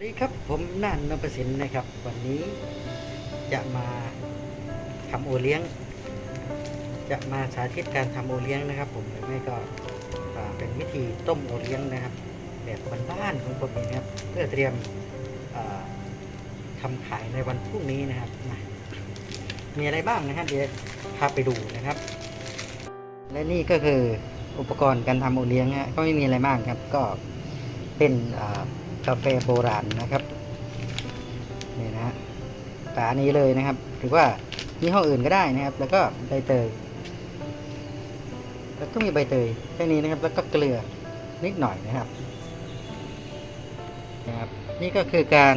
สวัสดีครับผมน่านนพสินนะครับ วันนี้จะมาทำโอเลี้ยง จะมาสาธิตการทำโอเลี้ยงนะครับ ผมหรือไม่ก็เป็นวิธีต้มโอเลี้ยงนะครับ แบบบ้านๆของผมเองนะครับ เพื่อเตรียมอ่าทำขายในวันพรุ่งนี้นะครับมีอะไรบ้างนะครับเดี๋ยวพาไปดูนะครับ และนี่ก็คืออุปกรณ์การทำโอเลี้ยงฮะก็ไม่มีอะไรมากครับ ก็เป็นอ่า กาแฟโบราณนะครับนี่นะฮะตานี้เลยนะครับ หรือว่ายี่ห้ออื่นก็ได้นะครับ แล้วก็ใบเตยแล้วก็มีใบเตยแค่นี้นะครับ แล้วก็เกลือนิดหน่อยนะครับนะครับ นี่ก็คือการ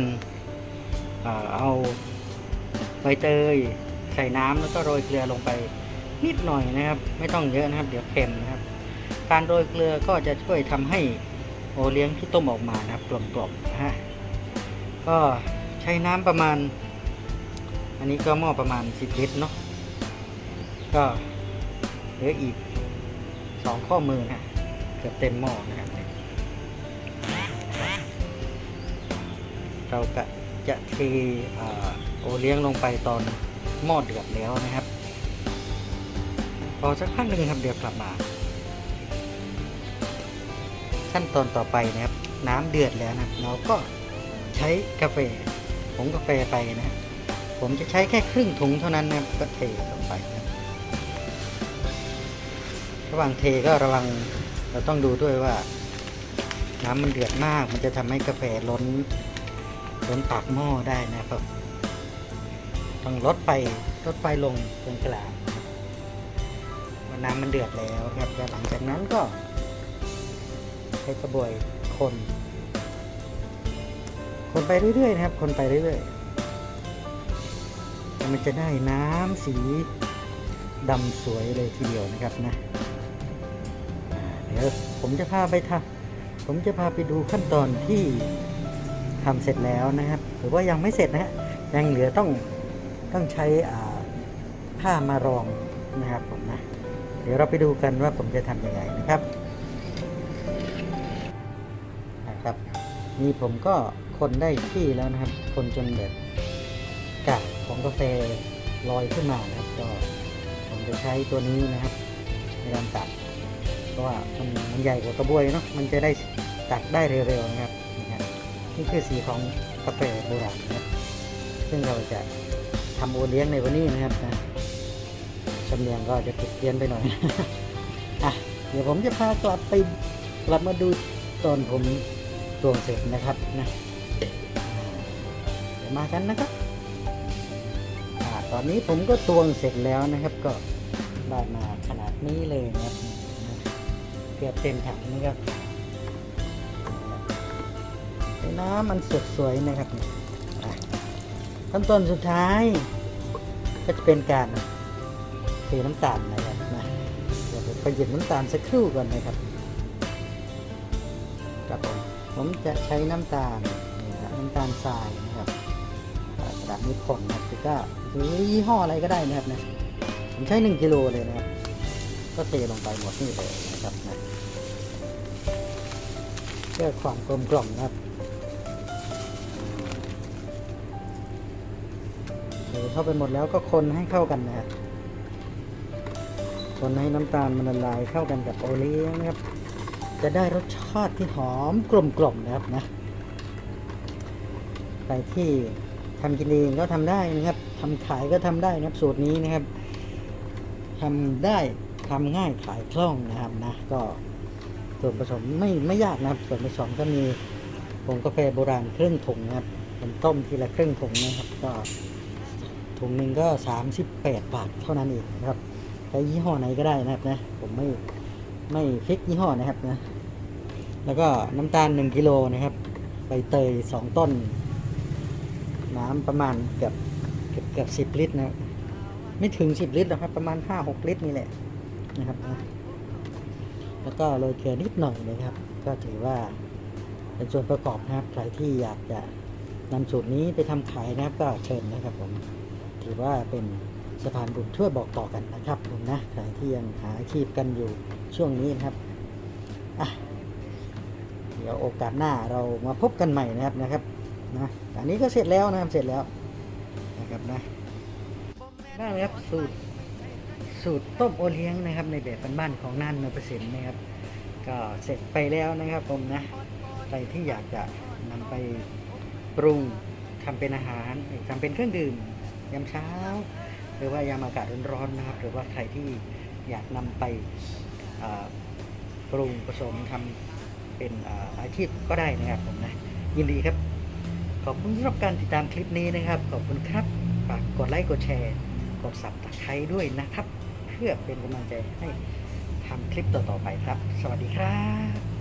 เอ่อเอาใบเตยใส่น้ำแล้วก็โรยเกลือลงไปนิดหน่อยนะครับ ไม่ต้องเยอะนะครับ เดี๋ยวเค็มนะครับ การโรยเกลือก็จะช่วยทำให้ โอเลี้ยงที่ต้มออกมานะครับกลมๆนะฮะก็ใช้น้ำประมาณ อันนี้ก็หม้อประมาณ 10 ลิตรเนาะก็เหลืออีกสองข้อมือนะเกือบเต็มหม้อนะครับเราก็จะเทอโอเลี้ยงลงไปตอนหม้อเดือดแล้วนะครับ พอสักพักหนึ่งครับเดี๋ยวกลับมา ขั้นตอนต่อไปนะครับ น้ำเดือดแล้วนะเราก็ใช้กาแฟผงกาแฟไปนะผมจะใช้แค่ครึ่งถุงเท่านั้นนะครับก็เทลงไปนะระหว่างเทก็ระวังเราต้องดูด้วยว่า น้ำมันเดือดมาก มันจะทำให้กาแฟล้นล้นปากหม้อได้นะครับต้องลดไปลดไฟลงจนกลางน้ำมันเดือดแล้วครับแล้วหลังจากนั้นก็ ใช้กระบวยคน คนไปเรื่อยๆนะครับ คนไปเรื่อยๆ มันจะได้น้ำสีดำสวยเลยทีเดียวนะครับนะเดี๋ยวผมจะพาไปทำผมจะพาไปดูขั้นตอนที่ทำเสร็จแล้วนะครับ หรือว่ายังไม่เสร็จนะฮะยังเหลือต้องต้องใช้ผ้ามารองนะครับผมนะ เดี๋ยวเราไปดูกันว่าผมจะทำยังไงนะครับ นี่ผมก็คนได้ที่แล้วนะครับ คนจนแบบกากของกาแฟลอยขึ้นมานะครับ ก็ผมจะใช้ตัวนี้นะครับในการตัด เพราะว่ามันมันใหญ่กว่ากระบวยเนาะมันจะได้ตัดได้เร็วๆนะครับนี่คนี่คือสีของกาแฟโบราณนะครับซึ่งเราจะทำโอเลี้ยงในวันนี้นะครับนะสำเนียงก็จะผิดเพี้ยนไปหน่อยอะเดี๋ยวผมจะพากลับไปกลับมาดูตอนผม ตวงเสร็จนะครับนะเดี๋ยวมากันนะครับอตอนนี้ผมก็ตวงเสร็จแล้วนะครับก็ได้มาขนาดนี้เลยนะครับเกือบเต็มถังนะครับน้ำมันสดสวยนะครับขั้นตอนสุดท้าย ก็จะเป็นการเทน้ำตาลนะครับนะเดี๋ยวผมไปหยิบน้ำตาลสักครู่ก่อนนะครับครับผม ผมจะใช้น้ำตาลน้ำตาลทรายนะครับกระดาษนิพนธ์นะครับคือก็หรือยี่ห้ออะไรก็ได้นะครับนะผมใช้หนึ่งกิโลเลยนะครับ ก็เทลงไปหมดนี่เลยนะครับนะเพื่อความกลมกล่อมนะครับเทเข้าไปหมดแล้วก็คนให้เข้ากันนะครับคนให้น้ำตาลมันละลายเข้ากันกับโอเลี้ยงนะครับ จะได้รสชาติที่หอมกลมกล่อมนะครับนะใครที่ทำกินเองก็ทำได้นะครับทำขายก็ทำได้นะครับสูตรนี้นะครับทำได้ทำง่ายขายคล่องนะครับนะก็ส่วนผสมไม่ไม่ยากนะครับ ส่วนผสมก็มีผงกาแฟโบราณครึ่งถุงนะครับผมต้มทีละครึ่งถุงนะครับ ก็ถุงหนึ่งก็ 38 บาทเท่านั้นเองนะครับใช้ยี่ห้อไหนก็ได้นะครับนะผมไม่ไม่ฟิกยี่ห้อนะครับนะ แล้วก็น้ำตาล 1กิโลนะครับ ใบเตย 2 ต้น น้ำประมาณเกือบเกือบเกือบสิบลิตรนะไม่ถึง 10 ลิตรหรอกครับ ประมาณ 5-6 ลิตรนี่แหละนะครับนะแล้วก็โรยเกลือนิดหน่อยนะครับ ก็ถือว่าเป็นส่วนประกอบนะครับ ใครที่อยากจะนำสูตรนี้ไปทำขายนะครับ ก็เชิญนะครับผมถือว่าเป็นสะพานบุญช่วยบอกต่อกันนะครับผมนะใครที่ยังหาอาชีพกันอยู่ช่วงนี้นะครับอะ ดี๋ยวโอกาสหน้าเรามาพบกันใหม่นะครับนะครับนะอันนี้ก็เสร็จแล้วนะครับเสร็จแล้วนะครับนะได้แล้วครับสูตรสูตรต้มโอเลี้ยงนะครับ ในแบบบ้านๆของน่านนเปอร์เซ็นต์นะครับ ก็เสร็จไปแล้วนะครับผมนะใครที่อยากจะนำไปปรุงทำเป็นอาหารทำเป็นเครื่องดื่มยามเช้า หรือว่ายามอากาศร้อนๆนะครับ หรือว่าใครที่อยากนำไปปรุงผสมทำ เป็นอาอาชีพก็ได้นะครับผมนะยินดีครับ ขอบคุณสำหรับการติดตามคลิปนี้นะครับ ขอบคุณครับฝากกดไลค์กดแชร์ กดสับตะไคร้ด้วยนะครับ เพื่อเป็นกำลังใจให้ทำคลิปต่อๆไปครับ สวัสดีครับ